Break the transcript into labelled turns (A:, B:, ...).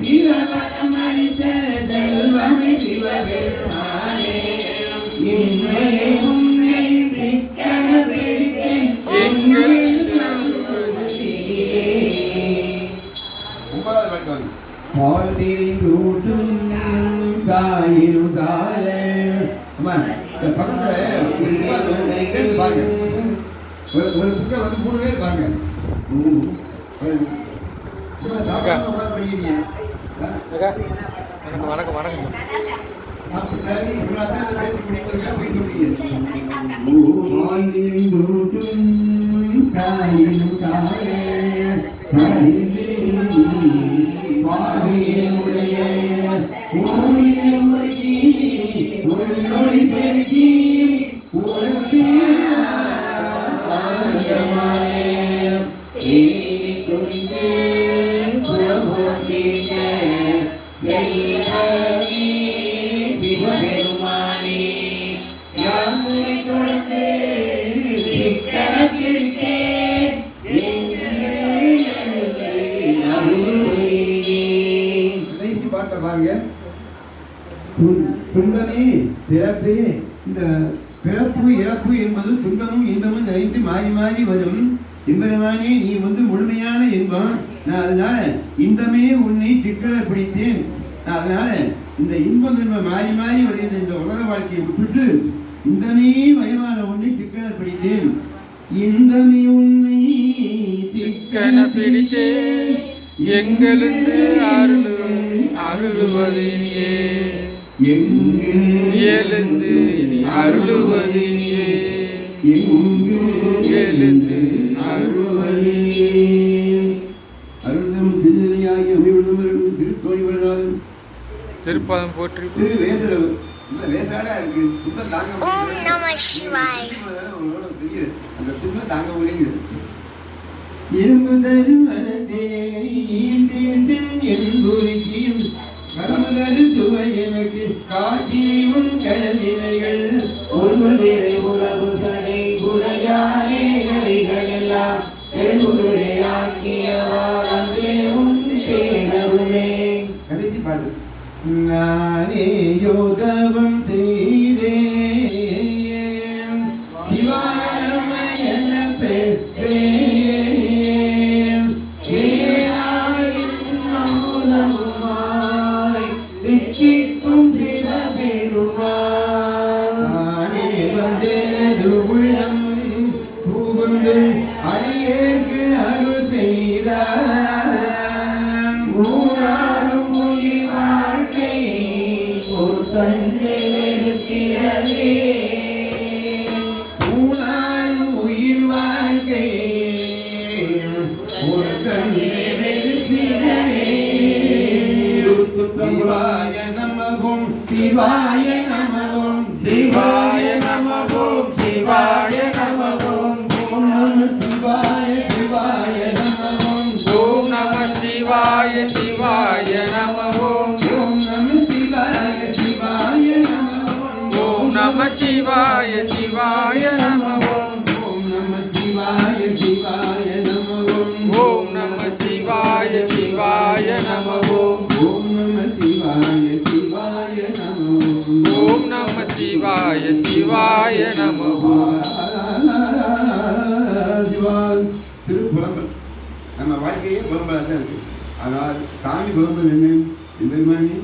A: சிவபதம் செல்வமே சிவபெருமானே இன்றைய உன்னை சிக்கன பிடித்தேன் சால
B: பக்கத்துல ஒரு புக்கை வந்து மூணு பேர் பாருங்க.
C: வணக்கம் வணக்கம் வணக்கம்.
A: Yeah. ஒரு சிவபெருமானே யாமுனை தொடர்ந்து சிக்கன
B: கடைசி பாட்டை பாருங்க.
A: துன்பமே பிறப்பு இந்த பிறப்பு இறப்பு என்பது துன்பமும் இன்பமும் நிறைந்து மாறி மாறி வரும். இன்பமானே நீ வந்து முழுமையான இன்பம். நான் அதனால இன்பமே உன்னை சிக்கல பிடித்தேன். நான் அதனால இந்த இன்பம் இன்பம் மாறி மாறி வருகின்ற இந்த உலக வாழ்க்கையை விட்டுட்டு இன்பமே வயமான உன்னை சிக்கல பிடித்தேன். இன்பமே உன்னை
C: சிக்கன பிடிச்சே எங்களுக்கு அருள் அருளுவதினியே எழுந்து அருளுவதினியே எழுந்து
A: அருள்வதியே. அருள்தம் சிந்தனையாகி அமைவிடும் திருக்கோயில்
C: திருப்பதம் போற்றி.
A: திரு வேசரவு இந்த வேசாடா இருக்கு. துன்பம் தாங்க
D: ஓம். நம சிவாய்.
A: அந்த துன்பம் தாங்க முடியல இரும்பு என்புரிக்கும் கருமுதல் சுவை எனக்கு. காட்டியும் கடலினைகள் ஒருமுதிரை பாட்டு நானே ஒரு தந்தை எடுக்கிறதே மூணாரும் உயிர் வாழ்க்கை ஒரு தந்தை எடுக்கிறதே சிவாய நமகும் சிவாய நமகும்
C: சிவாய சிவாய நமவோம்
A: சிவாய்
B: திருப்புலம்பல். நம்ம வாழ்க்கையே புலம்பலாக தான் இருக்கு. ஆனால் சாமி புலம்பல் என்ன? எம்பெருமானே